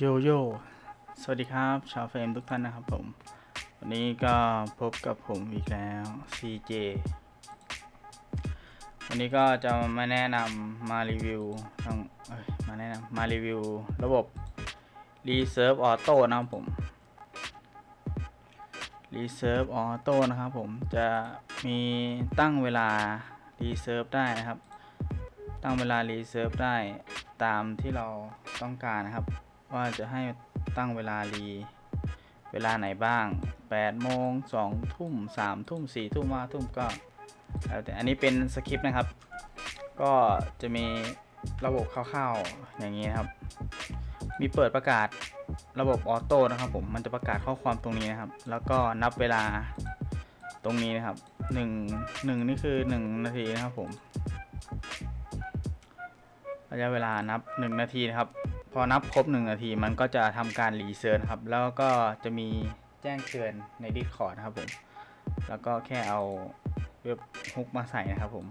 โยโย่สวัสดีครับ ชาวเฟรมทุกท่านนะครับผม วันนี้ก็พบกับผมอีกแล้ว CJ วันนี้ก็จะมาแนะนำมารีวิวต้องอมาแนะนำมารีวิวระบบ Reserve Auto นะครับผม Reserve Auto นะครับผม จะมีตั้งเวลา Reserve ได้นะครับ ตั้งเวลา Reserve ได้ตามที่เราต้องการนะครับ ว่าจะให้ตั้งเวลารีเวลาไหนบ้าง 8 โมง 2 ทุ่ม 3 ทุ่ม 4 ทุ่ม5ทุ่มก็แล้วแต่อันนี้เป็นสคริปต์นะครับ ก็จะมีระบบคร่าวๆอย่างนี้นะครับ มีเปิดประกาศระบบออโต้นะครับผม มันจะประกาศข้อความตรงนี้นะครับ แล้วก็นับเวลาตรงนี้นะครับ 1 1 นี่คือ 1 นาทีนะครับผม ระยะเวลานับ 1 นาทีนะครับ พอนับครบ 1 นาทีมันก็จะทำการรีเซิร์ชครับ แล้วก็จะมีแจ้งเตือนใน Discord นะครับผม แล้วก็แค่เอาเว็บฮุกมาใส่นะครับผม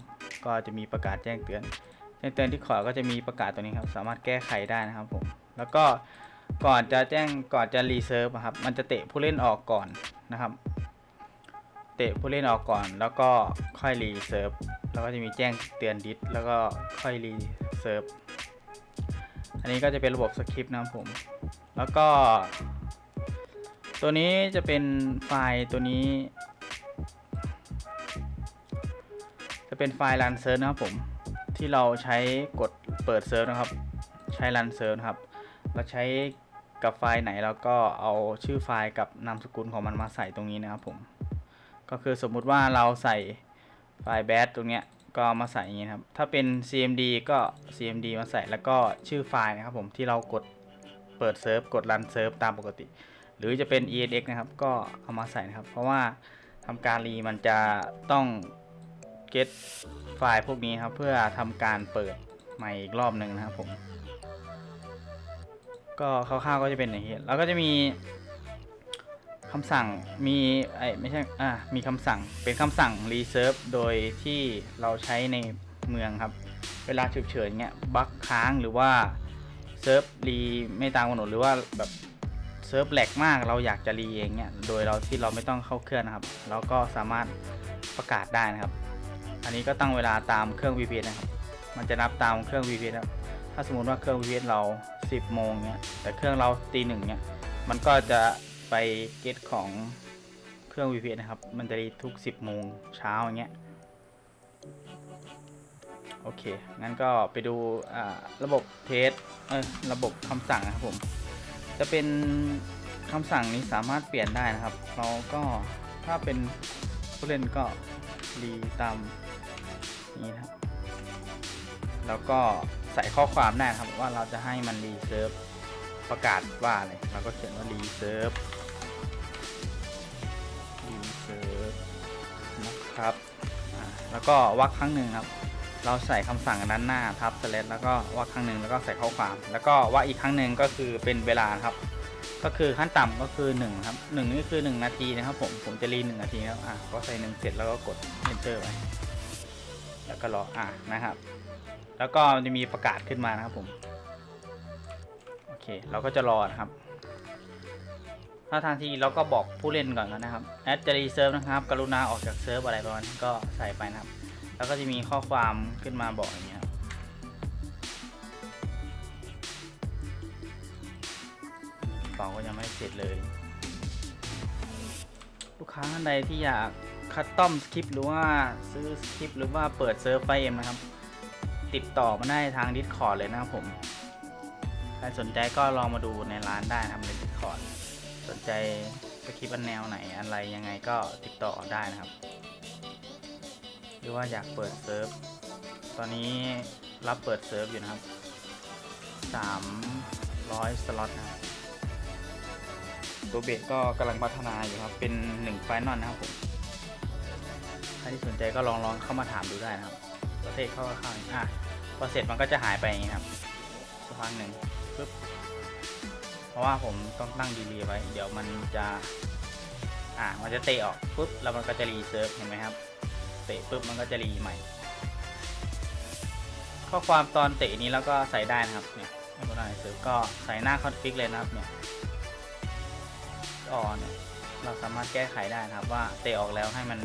ก็จะมีประกาศแจ้งเตือน แจ้งเตือนที่ขอก็จะมีประกาศตัวนี้ครับ สามารถแก้ไขได้นะครับผม แล้วก็ก่อนจะแจ้งก่อนจะรีเซิร์ฟครับ มันจะเตะผู้เล่นออกก่อนนะครับ เตะผู้เล่นออกก่อน แล้วก็ค่อยรีเซิร์ฟ แล้วก็จะมีแจ้งเตือนดิสแล้วก็ค่อยรีเซิร์ฟ อันนี้ก็จะเป็นระบบสคริปต์นะครับผม แล้วก็ ตัวนี้จะเป็นไฟล์ตัวนี้ จะเป็นไฟล์รันเซิร์ฟนะครับผม ที่เราใช้กดเปิดเซิร์ฟนะครับ ใช้รันเซิร์ฟนะครับ เราใช้กับไฟล์ไหนเราก็เอาชื่อไฟล์กับนามสกุลของมันมาใส่ตรงนี้นะครับผม ก็คือสมมุติว่าเราใส่ไฟล์แบดตรงเนี้ย ก็มาใส่อย่างนี้ครับ ถ้าเป็น CMD ก็ CMD มาใส่แล้วก็ชื่อไฟล์นะครับผมที่เรากดเปิดเซิร์ฟกดรันเซิร์ฟตามปกติ หรือจะเป็น ENX นะครับ ก็เอามาใส่นะครับ เพราะว่าทำการรีมันจะต้อง get ไฟล์พวกนี้ครับ เพื่อทำการเปิดใหม่อีกรอบหนึ่งนะครับผม ก็คร่าวๆก็จะเป็นอย่างนี้แล้วก็จะมี คำสั่งมีไอไม่ใช่อ่ามีคำสั่งเป็นคำสั่ง reserve โดยที่เราใช้ในเมืองครับ เวลาฉุกเฉินเงี้ยบั๊กค้างหรือว่าเซิร์ฟรีไม่ตามกำหนดหรือว่าแบบเซิร์ฟแหลกมากเราอยากจะรีเองเงี้ยโดยเราที่เราไม่ต้องเข้าเครื่องนะครับ เราก็สามารถประกาศได้นะครับ อันนี้ก็ตั้งเวลาตามเครื่อง VPN นะครับ มันจะนับตามเครื่อง VPN ครับ ถ้าสมมติว่าเครื่อง VPN เรา 10 โมงเนี้ยแต่เครื่องเราตีหนึ่งเนี้ยมันก็จะ ไปเก็ตของเครื่อง VPN นะครับ มันจะรีทุก 10 โมงเช้าอย่างเงี้ย โอเค งั้นก็ไปดูระบบเทสเออระบบคำสั่งนะครับผม จะเป็นคำสั่งนี้สามารถเปลี่ยนได้นะครับ เราก็ถ้าเป็นผู้เล่นก็รีตามนี้นะครับ แล้วก็ใส่ข้อความได้นะครับว่าเราจะให้มันรีเซิร์ฟ ประกาศว่าอะไรเราก็เขียนว่ารีเซิร์ฟรีเซิร์ฟนะครับ แล้วก็วรรครั้งหนึ่งครับ เราใส่คำสั่งด้านหน้าทับสเลดแล้วก็วรรครั้งหนึ่งแล้วก็ใส่ข้อความ แล้วก็วรรคอีกครั้งหนึ่งก็คือเป็นเวลาครับ ก็คือขั้นต่ำก็คือ1ครับ1นี่คือ 1 นาทีนะครับผม ผมจะรี1นาทีแล้วอะ ก็ใส่1เสร็จแล้วก็กด enter ไป แล้วก็รอ อะนะครับ แล้วก็จะมีประกาศขึ้นมานะครับผม เคเราก็จะรอนะครับถ้าทางทีเราก็บอกผู้เล่นก่อนนะครับแอดจะรีเซิร์ฟนะครับ กรุณาออกจากเซิร์ฟอะไรประมาณนี้ก็ใส่ไปนะครับ แล้วก็จะมีข้อความขึ้นมาบอกอย่างเงี้ยครับฟองก็ยังไม่เสร็จเลย ลูกค้าท่านใดที่อยากคัดต้อมสคริปหรือว่าซื้อสคริปหรือว่าเปิดเซิร์ฟไฟเอ็มนะครับ ติดต่อมาได้ทาง Discord เลยนะครับผม ใครสนใจก็ลองมาดูในร้านได้นะครับใน Discord สนใจสคริปต์อันแนวไหนอะไรยังไงก็ติดต่อได้นะครับ หรือว่าอยากเปิดเซิร์ฟ ตอนนี้รับเปิดเซิร์ฟอยู่นะครับ 300 สล็อตนะครับตัวเบสก็กำลังพัฒนาอยู่ครับ เป็น1ไฟนอลนะครับผมใครที่สนใจก็ลองลองเข้ามาถามดูได้นะครับ ประเทศเข้าข้างอะพอเสร็จมันก็จะหายไปอย่างนี้ครับสักพักหนึ่ง ปึ๊บเพราะว่าผมต้องตั้งดีลีไว้ เดี๋ยวมันจะ อะมันจะเตะออกปุ๊บแล้วมันก็จะรีเซิร์ฟเห็นไหมครับ เตะปุ๊บมันก็จะรีใหม่ ข้อความตอนเตะนี้แล้วก็ใส่ได้นะครับเนี่ยไม่กดได้เซิร์ฟก็ใส่หน้าคอนฟิกเลยนะครับเนี่ยอ่อนเนี่ยเราสามารถแก้ไขได้นะครับว่าเตะออกแล้วให้มัน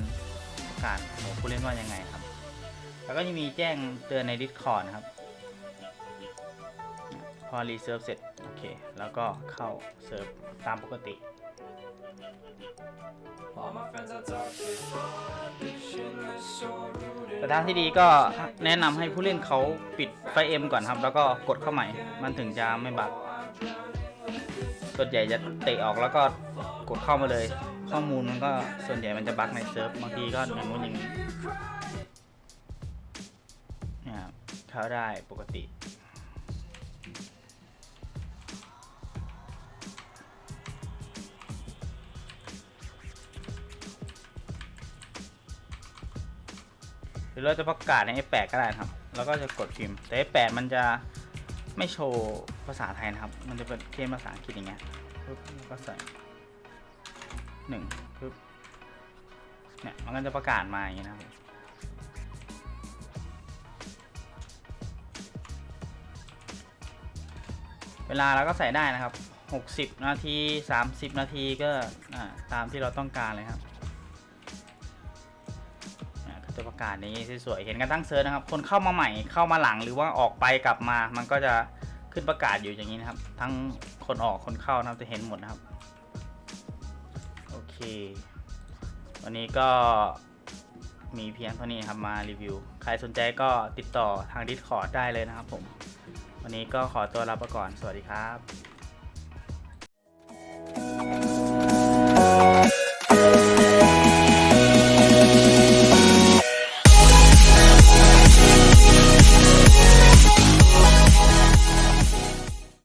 กาศหมูผู้เล่นว่ายังไงครับ แล้วก็จะมีแจ้งเตือนใน Discord นะครับ อรีเซิร์ฟเสร็จโอเคแล้วก็เข้าเซิร์ฟตามปกติแต่ทางที่ดีก็แนะนำให้ผู้เล่นเขาปิดไฟเอ็มก่อนครับ แล้วก็กดเข้าใหม่ มันถึงจะไม่บักส่วนใหญ่จะเตะออกแล้วก็กดเข้ามาเลย ข้อมูลมันก็ส่วนใหญ่มันจะบักในเซิร์ฟบางทีก็อย่างนู้นอย่างนี้นี่ยครับเข้าได้ปกติ หรือเราจะประกาศใน F8 ก็ได้ครับ แล้วก็จะกดพิมพ์ แต่ F8 มันจะไม่โชว์ภาษาไทยนะครับ มันจะเป็นเขียนภาษาอังกฤษอย่างเงี้ยปึ๊บแล้วก็ใส่หนึ่งปึ๊บเนี่ยมันก็จะประกาศมาอย่างเงี้ยนะครับเวลาเราก็ใส่ได้นะครับ 60 นาที 30 นาทีก็ตามที่เราต้องการเลยครับ อ่าก็จะประกาศนี้สวยๆเห็นกันตั้งเซิร์ชนะครับ คนเข้ามาใหม่เข้ามาหลังหรือว่าออกไปกลับมา มันก็จะขึ้นประกาศอยู่อย่างนี้นะครับ ทั้งคนออกคนเข้านะครับจะเห็นหมดนะครับโอเค วันนี้ก็มีเพียงเท่านี้ครับมารีวิว ใครสนใจก็ติดต่อทาง Discord ได้เลยนะครับผม วันนี้ก็ขอตัวลาไปก่อน สวัสดีครับ